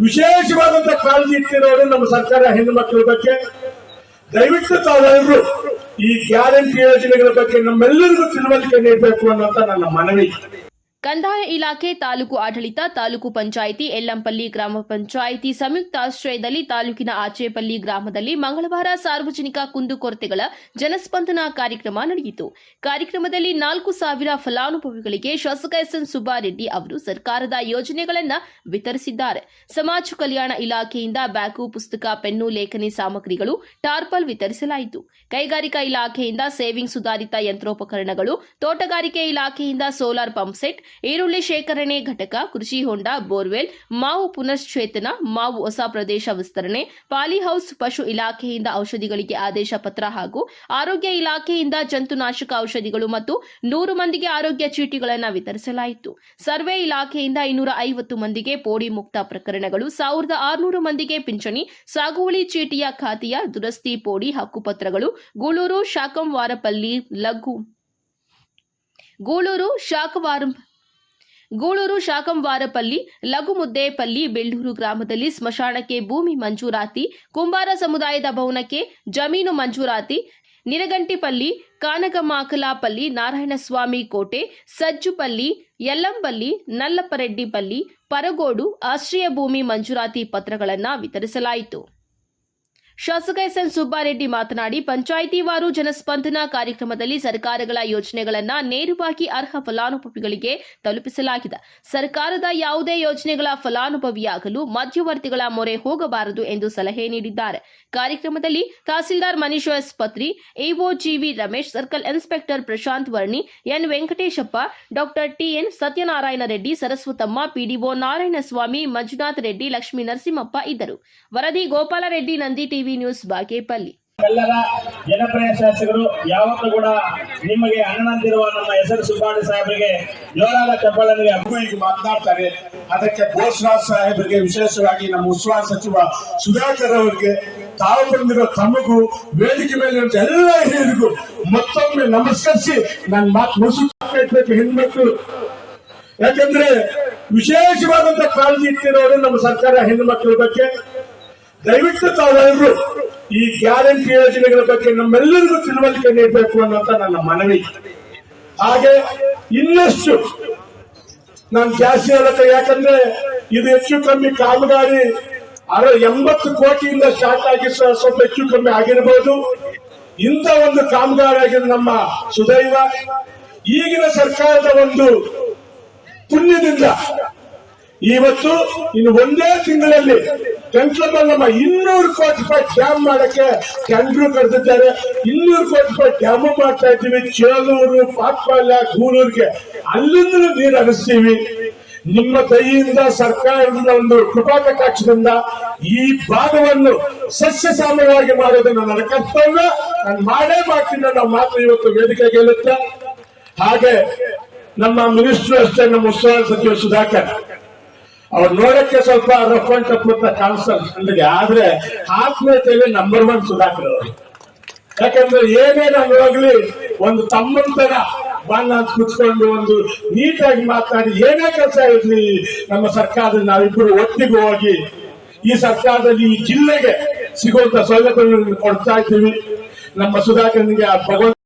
ವಿಶೇಷವಾದಂತ ಕಾಳಜಿ ಇಟ್ಟಿರೋದು ನಮ್ಮ ಸರ್ಕಾರ ಹೆಣ್ಣು ಮಕ್ಕಳ ಬಗ್ಗೆ. ದಯವಿಟ್ಟು ತಾವೆಲ್ಲರೂ ಈ ಗ್ಯಾರಂಟಿ ಯೋಜನೆಗಳ ಬಗ್ಗೆ ನಮ್ಮೆಲ್ಲರಿಗೂ ತಿಳುವಳಿಕೆ ನೀಡಬೇಕು ಅನ್ನೋಂತ ನನ್ನ ಮನವಿ. ಕಂದಾಯ ಇಲಾಖೆ ತಾಲೂಕು ಆಡಳಿತ, ತಾಲೂಕು ಪಂಚಾಯಿತಿ, ಎಲ್ಲಂಪಲ್ಲಿ ಗ್ರಾಮ ಪಂಚಾಯಿತಿ ಸಂಯುಕ್ತ ಆಶ್ರಯದಲ್ಲಿ ತಾಲೂಕಿನ ಆಚೇಪಲ್ಲಿ ಗ್ರಾಮದಲ್ಲಿ ಮಂಗಳವಾರ ಸಾರ್ವಜನಿಕ ಕುಂದುಕೊರತೆಗಳ ಜನಸ್ಪಂದನ ಕಾರ್ಯಕ್ರಮ ನಡೆಯಿತು. ಕಾರ್ಯಕ್ರಮದಲ್ಲಿ ನಾಲ್ಕು ಸಾವಿರ ಫಲಾನುಭವಿಗಳಿಗೆ ಶಾಸಕ ಎಸ್ಎನ್ ಸುಬ್ಬಾರೆಡ್ಡಿ ಅವರು ಸರ್ಕಾರದ ಯೋಜನೆಗಳನ್ನು ವಿತರಿಸಿದ್ದಾರೆ. ಸಮಾಜ ಕಲ್ಯಾಣ ಇಲಾಖೆಯಿಂದ ಬ್ಯಾಕು, ಪುಸ್ತಕ, ಪೆನ್ನು, ಲೇಖನಿ ಸಾಮಗ್ರಿಗಳು ಟಾರ್ಪಲ್ ವಿತರಿಸಲಾಯಿತು. ಕೈಗಾರಿಕಾ ಇಲಾಖೆಯಿಂದ ಸೇವಿಂಗ್ ಸುಧಾರಿತ ಯಂತ್ರೋಪಕರಣಗಳು, ತೋಟಗಾರಿಕೆ ಇಲಾಖೆಯಿಂದ ಸೋಲಾರ್ ಪಂಪ್ ಸೆಟ್ ಈರುಳ್ಳಿ ಶೇಖರಣೆ ಘಟಕ, ಕೃಷಿ ಹೊಂಡ, ಬೋರ್ವೆಲ್, ಮಾವು ಪುನಶ್ಚೇತನ, ಮಾವು ಹೊಸ ಪ್ರದೇಶ ವಿಸ್ತರಣೆ ಪಾಲಿಹೌಸ್ ಪಶು ಇಲಾಖೆಯಿಂದ ಔಷಧಿಗಳಿಗೆ ಆದೇಶ ಪತ್ರ ಹಾಗೂ ಆರೋಗ್ಯ ಇಲಾಖೆಯಿಂದ ಜಂತುನಾಶಕ ಔಷಧಿಗಳು ಮತ್ತು ನೂರು ಮಂದಿಗೆ ಆರೋಗ್ಯ ಚೀಟಿಗಳನ್ನು ವಿತರಿಸಲಾಯಿತು. ಸರ್ವೆ ಇಲಾಖೆಯಿಂದ ಇನ್ನೂರ ಐವತ್ತು ಮಂದಿಗೆ ಪೋಡಿ ಮುಕ್ತ ಪ್ರಕರಣಗಳು, ಸಾವಿರದ ಆರುನೂರು ಮಂದಿಗೆ ಪಿಂಚಣಿ, ಸಾಗುವಳಿ ಚೀಟಿಯ ಖಾತೆಯ ದುರಸ್ತಿ ಪೋಡಿ ಹಕ್ಕುಪತ್ರಗಳು, ಗೂಳೂರು ಶಾಕಂವಾರಪಲ್ಲಿ ಲಘು, ಗೂಳೂರು ಶಾಕವಾರ ಗೂಳೂರು ಶಾಕಂವಾರಪಲ್ಲಿ, ಲಘುಮುದ್ದೇಪಲ್ಲಿ, ಬೆಳ್ಳೂರು ಗ್ರಾಮದಲ್ಲಿ ಸ್ಮಶಾನಕ್ಕೆ ಭೂಮಿ ಮಂಜೂರಾತಿ, ಕುಂಬಾರ ಸಮುದಾಯದ ಭವನಕ್ಕೆ ಜಮೀನು ಮಂಜೂರಾತಿ, ನಿರಗಂಟಿಪಲ್ಲಿ ಕಾನಕಮಾಕಲಾಪಲ್ಲಿ ನಾರಾಯಣಸ್ವಾಮಿ ಕೋಟೆ, ಸಜ್ಜುಪಲ್ಲಿ, ಯಲ್ಲಂಬಲ್ಲಿ ನಲ್ಲಪ್ಪರೆಡ್ಡಿಪಲ್ಲಿ ಪರಗೋಡು ಆಶ್ರಯ ಭೂಮಿ ಮಂಜೂರಾತಿ ಪತ್ರಗಳನ್ನು ವಿತರಿಸಲಾಯಿತು. ಶಾಸಕ ಎಸ್ಎನ್ ಸುಬ್ಬಾರೆಡ್ಡಿ ಮಾತನಾಡಿ, ಪಂಚಾಯಿತಿವಾರು ಜನಸ್ಪಂದನ ಕಾರ್ಯಕ್ರಮದಲ್ಲಿ ಸರ್ಕಾರಗಳ ಯೋಜನೆಗಳನ್ನು ನೇರವಾಗಿ ಅರ್ಹ ಫಲಾನುಭವಿಗಳಿಗೆ ತಲುಪಿಸಲಾಗಿದೆ. ಸರ್ಕಾರದ ಯಾವುದೇ ಯೋಜನೆಗಳ ಫಲಾನುಭವಿಯಾಗಲು ಮಧ್ಯವರ್ತಿಗಳ ಮೊರೆ ಹೋಗಬಾರದು ಎಂದು ಸಲಹೆ ನೀಡಿದ್ದಾರೆ. ಕಾರ್ಯಕ್ರಮದಲ್ಲಿ tahsildar Manish S. Patri AO G V Ramesh, circle inspector Prashant Varni, N Venkateshappa, doctor T N Satyanarayana Reddy, Saraswatamma PDO Narayanaswamy, Manjunath Reddy, Lakshmi Narasimhappa ಇದ್ದರು. ವರದಿ ಗೋಪಾಲರೆಡ್ಡಿ, ನಂದಿ ಟಿವಿ ನ್ಯೂಸ್ ಬಾಗೇಪಲ್ಲಿ. ಎಲ್ಲರ ಜನಪ್ರಿಯ ಶಾಸಕರು, ಯಾವತ್ತೂ ಕೂಡ ನಿಮಗೆ ಅಣ್ಣನಂತಿರುವ ನಮ್ಮ ಹೆಸರು ಸುಬ್ಬಾಣಿ ಸಾಹೇಬರಿಗೆ ಜೋರಾದ ಚಪ್ಪಾಳನಿಗೆ ಅಭಿಮಾನಿ ಮಾತನಾಡ್ತಾರೆ. ಅದಕ್ಕೆ ಬೋಸ್ರಾಜ್ ಸಾಹೇಬರಿಗೆ ವಿಶೇಷವಾಗಿ ನಮ್ಮ ಉಸ್ತುವಾರಿ ಸಚಿವ ಸುಧಾಕರ್ ಅವರಿಗೆ, ತಾವು ಬಂದಿರೋ ತಮಗೂ, ವೇದಿಕೆ ಮೇಲೆ ಎಲ್ಲ ಹಿರಿಯರಿಗೂ ಮತ್ತೊಮ್ಮೆ ನಮಸ್ಕರಿಸಿ ನನ್ನ ಮಾತು ಮುಗಿಸಬೇಕು ಹೆಣ್ಮಕ್ಳು. ಯಾಕಂದ್ರೆ ವಿಶೇಷವಾದಂತ ಕಾಳಜಿ ಇಟ್ಟಿರೋರು ನಮ್ಮ ಸರ್ಕಾರ ಹೆಣ್ಣು ಬಗ್ಗೆ. ದಯವಿಟ್ಟು ತಾವೆಲ್ಲರೂ ಈ ಗ್ಯಾರಂಟಿ ಯೋಜನೆಗಳ ಬಗ್ಗೆ ನಮ್ಮೆಲ್ಲರಿಗೂ ತಿಳುವಳಿಕೆ ನೀಡಬೇಕು ಅನ್ನೋಂತ ನನ್ನ ಮನವಿ. ಹಾಗೆ ಇನ್ನಷ್ಟು ನಾನು ಜಾಸ್ತಿ ಹೇಳಕ್ಕೆ ಯಾಕಂದ್ರೆ ಇದು ಹೆಚ್ಚು ಕಮ್ಮಿ ಕಾಮಗಾರಿ ಅರ ಎಂಬತ್ತು ಕೋಟಿಯಿಂದ ಸ್ಟಾರ್ಟ್ ಆಗಿ ಸ್ವ- ಸ್ವಲ್ಪ ಹೆಚ್ಚು ಕಮ್ಮಿ ಆಗಿರಬಹುದು ಇಂಥ ಒಂದು ಕಾಮಗಾರಿ ಆಗಿದೆ ನಮ್ಮ ಸುದೈವ. ಈಗಿನ ಸರ್ಕಾರದ ಒಂದು ಪುಣ್ಯದಿಂದ ಇವತ್ತು ಇನ್ನು ಒಂದೇ ತಿಂಗಳಲ್ಲಿ ನಮ್ಮ ಇನ್ನೂರು ಕೋಟಿ ರೂಪಾಯಿ ಡ್ಯಾಮ್ ಮಾಡಕ್ಕೆ ಟೆಂಡ್ರು ಕರೆದಿದ್ದಾರೆ. ಇನ್ನೂರು ಕೋಟಿ ರೂಪಾಯಿ ಡ್ಯಾಮ್ ಮಾಡ್ತಾ ಇದ್ದೀವಿ. ಚೇಲೂರು ಪಾತ್ಪಾಲ್ಯ ಗೂಳೂರಿಗೆ. ಅಲ್ಲಿಂದ ನೀರು ಹರಿಸ್ತೀವಿ. ನಿಮ್ಮ ಕೈಯಿಂದ, ಸರ್ಕಾರದಿಂದ ಒಂದು ಕೃಪಾ ಕಟಾಕ್ಷದಿಂದ ಈ ಭಾಗವನ್ನು ಸಸ್ಯ ಸಾಮ್ಯವಾಗಿ ಮಾಡೋದು ನನ್ನ ಕರ್ತವ್ಯ. ನಾನು ಮಾಡೇ ಮಾಡ್ತೀನಿ ಅನ್ನೋ ಮಾತು ಇವತ್ತು ವೇದಿಕೆ ಗೆಲ್ಲುತ್ತೆ. ಹಾಗೆ ನಮ್ಮ ಮಿನಿಸ್ಟರ್ ಅಷ್ಟೇ, ನಮ್ಮ ಉಸ್ತುವಾರಿ ಸಚಿವ ಸುಧಾಕರ್. ಅವ್ರು ನೋಡಕ್ಕೆ ಸ್ವಲ್ಪ ರಫ್ ಅಂಡ್ ಟಫ್ ಅಂತ ಕಾಣಿಸ್ತಾರೆ ಆದ್ರೆ ಆತ್ಮೀಯತೆಯಲ್ಲಿ ನಂಬರ್ ಒನ್ ಸುಧಾಕರ್ ಅವರು. ಯಾಕಂದ್ರೆ ಏನೇ ನಾನು ಹೋಗ್ಲಿ, ಒಂದು ತಮ್ಮಂತರ ಬಣ್ಣ ಅಂತ ಕುತ್ಕೊಂಡು ಒಂದು ನೀಟಾಗಿ ಮಾತಾಡಿ ಏನೇ ಕೆಲಸ ಇರ್ಲಿ, ನಮ್ಮ ಸರ್ಕಾರದಲ್ಲಿ ನಾವಿಬ್ಬರು ಒಟ್ಟಿಗೆ ಹೋಗಿ ಈ ಸರ್ಕಾರದಲ್ಲಿ ಈ ಜಿಲ್ಲೆಗೆ ಸಿಗುವಂತ ಸೌಲಭ್ಯಗಳನ್ನು ಕೊಡ್ತಾ ಇದ್ದೀವಿ. ನಮ್ಮ ಸುಧಾಕರ್ನಿಗೆ ಆ ಭಗವಂತ